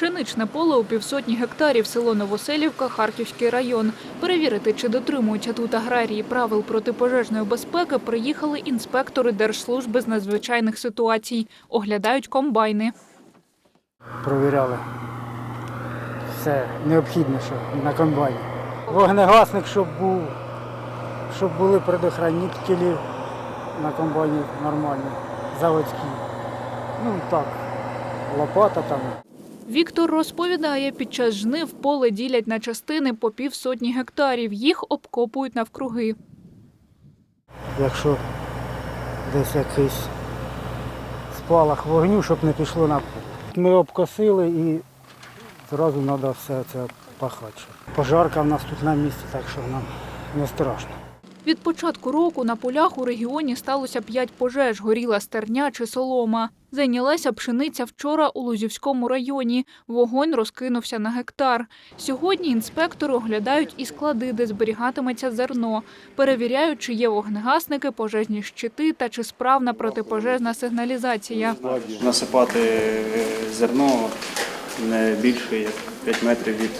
Пшеничне поле у півсотні гектарів, село Новоселівка, Харківський район. Перевірити, чи дотримуються тут аграрії правил протипожежної безпеки, приїхали інспектори Держслужби з надзвичайних ситуацій. Оглядають комбайни. Провіряли все необхідне, що на комбайні. Вогнегасник, щоб був, щоб були предохранителі на комбайні нормальні, заводські. Ну так, лопата там. Віктор розповідає, під час жнив поле ділять на частини по півсотні гектарів. Їх обкопують навкруги. Якщо десь якийсь спалах вогню, щоб не пішло на пол. Ми обкосили і одразу треба все це пахати. Пожарка в нас тут на місці, так що нам не страшно. Від початку року на полях у регіоні сталося п'ять пожеж, горіла стерня чи солома. Зайнялася пшениця вчора у Лузівському районі. Вогонь розкинувся на гектар. Сьогодні інспектори оглядають і склади, де зберігатиметься зерно. Перевіряють, чи є вогнегасники, пожежні щити та чи справна протипожежна сигналізація. насипати е, зерно не більше як 5 метрів від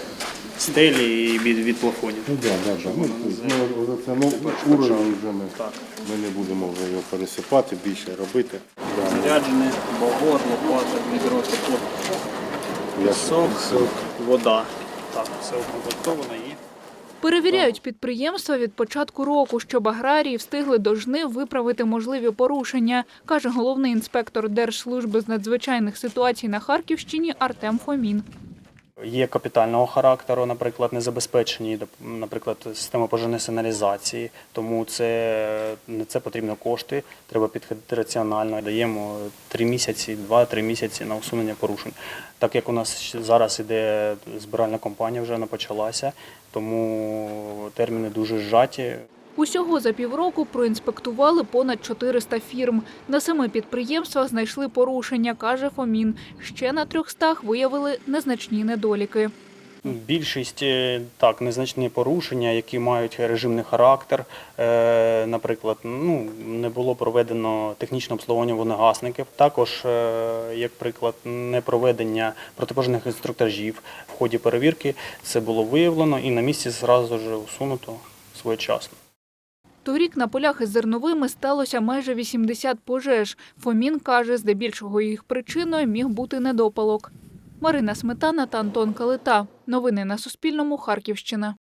стелі і від, від плафонів. Ну, да, да, да. Ми, ми вже це ну, уровень вже ми, ми не будемо вже його пересипати, більше робити. Да, Заряджене, багор, лопата, відро, тепло, як сок, вода. Так, все укомплектовано і Перевіряють підприємства від початку року, щоб аграрії встигли до жнив виправити можливі порушення, каже головний інспектор Держслужби з надзвичайних ситуацій на Харківщині Артем Фомін. Є капітального характеру, наприклад, незабезпечені, наприклад, система пожежної сигналізації, тому це, на це потрібно кошти, треба підходити раціонально. Даємо 3 місяці, 2-3 місяці на усунення порушень. Так як у нас зараз іде збиральна кампанія, вже вона почалася, тому терміни дуже зжаті. Усього за півроку проінспектували понад 400 фірм. На семи підприємствах знайшли порушення, каже Фомін. Ще на 300 виявили незначні недоліки. Більшість е, так незначні порушення, які мають режимний характер. Е, Наприклад, ну не було проведено технічне обслуговування вогнегасників. Також, е, як приклад, не проведення протипожежних інструктажів в ході перевірки. Це було виявлено і на місці зразу ж усунуто своєчасно. Торік на полях із зерновими сталося майже 80 пожеж. Фомін каже, здебільшого їх причиною міг бути недопалок. Марина Сметана та Антон Калита. Новини на Суспільному. Харківщина.